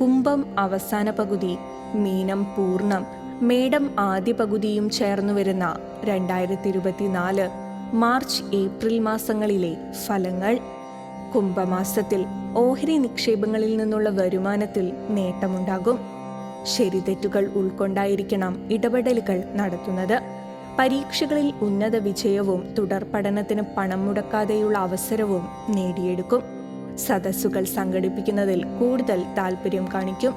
കുംഭം അവസാന പകുതി മീനം പൂർണം മേടം ആദ്യ പകുതിയും ചേർന്നു വരുന്ന രണ്ടായിരത്തി ഇരുപത്തിനാല് മാർച്ച് ഏപ്രിൽ മാസങ്ങളിലെ ഫലങ്ങൾ. കുംഭമാസത്തിൽ ഓഹരി നിക്ഷേപങ്ങളിൽ നിന്നുള്ള വരുമാനത്തിൽ നേട്ടമുണ്ടാകും. ശരിതെറ്റുകൾ ഉൾക്കൊണ്ടായിരിക്കണം ഇടപെടലുകൾ നടത്തുന്നത്. പരീക്ഷകളിൽ ഉന്നത വിജയവും തുടർ പഠനത്തിന് പണം മുടക്കാതെയുള്ള അവസരവും നേടിയെടുക്കും. സദസ്സുകൾ സംഘടിപ്പിക്കുന്നതിൽ കൂടുതൽ താല്പര്യം കാണിക്കും.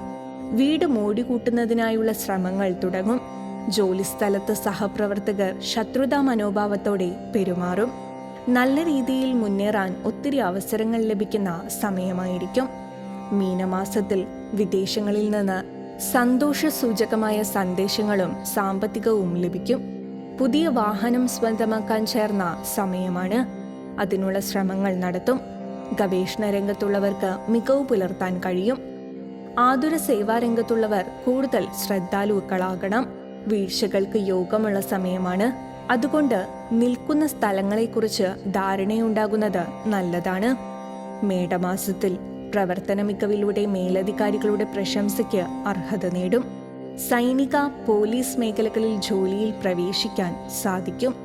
വീട് മോടികൂട്ടുന്നതിനായുള്ള ശ്രമങ്ങൾ തുടങ്ങും. ജോലിസ്ഥലത്ത് സഹപ്രവർത്തകർ ശത്രുതാ മനോഭാവത്തോടെ പെരുമാറും. നല്ല രീതിയിൽ മുന്നേറാൻ ഒത്തിരി അവസരങ്ങൾ ലഭിക്കുന്ന സമയമായിരിക്കും. മീനമാസത്തിൽ വിദേശങ്ങളിൽ നിന്ന് സന്തോഷ സൂചകമായ സന്ദേശങ്ങളും സാമ്പത്തികവും ലഭിക്കും. പുതിയ വാഹനം സ്വന്തമാക്കാൻ ചേർന്ന സമയമാണ്. അതിനുള്ള ശ്രമങ്ങൾ നടത്തും. ഗവേഷണ രംഗത്തുള്ളവർക്ക് മികവ് പുലർത്താൻ കഴിയും. ആതുര സേവാരംഗത്തുള്ളവർ കൂടുതൽ ശ്രദ്ധാലുക്കളാകണം. വീഴ്ചകൾക്ക് യോഗമുള്ള സമയമാണ്. അതുകൊണ്ട് നിൽക്കുന്ന സ്ഥലങ്ങളെക്കുറിച്ച് ധാരണയുണ്ടാകുന്നത് നല്ലതാണ്. മേടമാസത്തിൽ പ്രവർത്തന മികവിലൂടെ മേലധികാരികളുടെ പ്രശംസയ്ക്ക് അർഹത നേടും. സൈനിക പോലീസ് മേഖലകളിൽ ജോലിയിൽ പ്രവേശിക്കാൻ സാധിക്കും.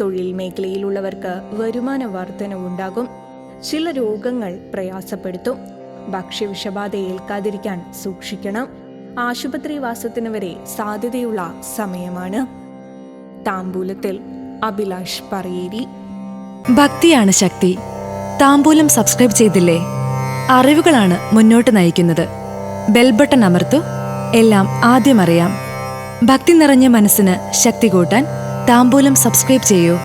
തൊഴിൽ മേഖലയിലുള്ളവർക്ക് വരുമാന വർധനവുണ്ടാകും. ചില രോഗങ്ങൾ പ്രയാസപ്പെടുത്തും. ഭക്ഷ്യവിഷബാധ ഏൽക്കാതിരിക്കാൻ സൂക്ഷിക്കണം. ആശുപത്രിവാസത്തിന് വരെ സാധ്യതയുള്ള സമയമാണ്. താമ്പൂലത്തിൽ അഭിലാഷ് പറയേരി. ഭക്തിയാണ് ശക്തി. താമ്പൂലം സബ്സ്ക്രൈബ് ചെയ്തില്ലേ? അറിവുകളാണ് മുന്നോട്ട് നയിക്കുന്നത്. ബെൽബട്ടൺ അമർത്തു. എല്ലാം ആദ്യം അറിയാം. ഭക്തി നിറഞ്ഞ മനസ്സിന് ശക്തി കൂട്ടാൻ താമ്പൂലം സബ്സ്ക്രൈബ് ചെയ്യൂ.